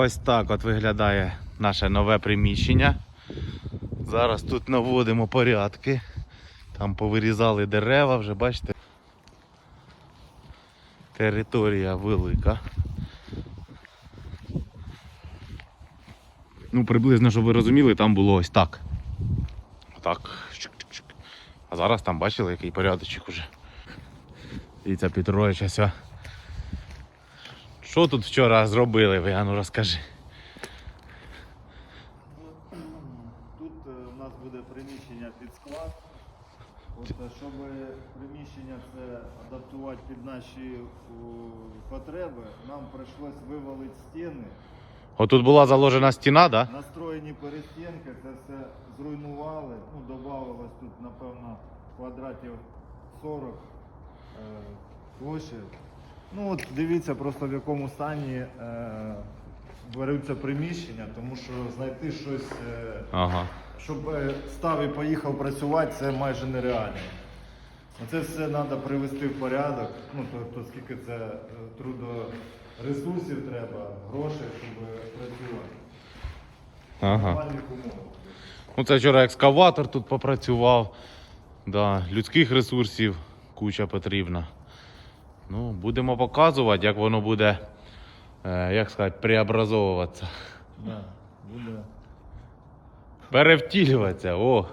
Ось так от виглядає наше нове приміщення. Зараз тут наводимо порядки. Там повирізали дерева, вже бачите. Територія велика. Ну, приблизно, щоб ви розуміли, там було ось так. Чик-чик-чик. А зараз там бачили, який порядочок уже. Дивіться, Петрович, ось. Що тут вчора зробили ви, ану розкажи. Тут е, у нас буде приміщення під склад. От, е, щоб приміщення це адаптувати під наші потреби, нам прийшлось вивалити стіни. Отут була заложена стіна, да? Настроєні перестінки, це все зруйнували. Ну, додавалось тут, напевно, квадратів 40 е, площі. Ну от дивіться просто в якому стані е, беруться приміщення, тому що знайти щось. Е, Ага. щоб е, став і поїхав працювати, це майже нереально. Це все треба привести в порядок. Ну, то, то скільки це е, трудоресурсів треба, грошей, щоб працювати. Ага. нормальних. Ну, це вчора екскаватор тут попрацював. Да, людських ресурсів куча потрібна. Ну, будемо показувати, як воно буде, е, як сказати, преобразовуватися. Да, буде. Перевтілюватися. О,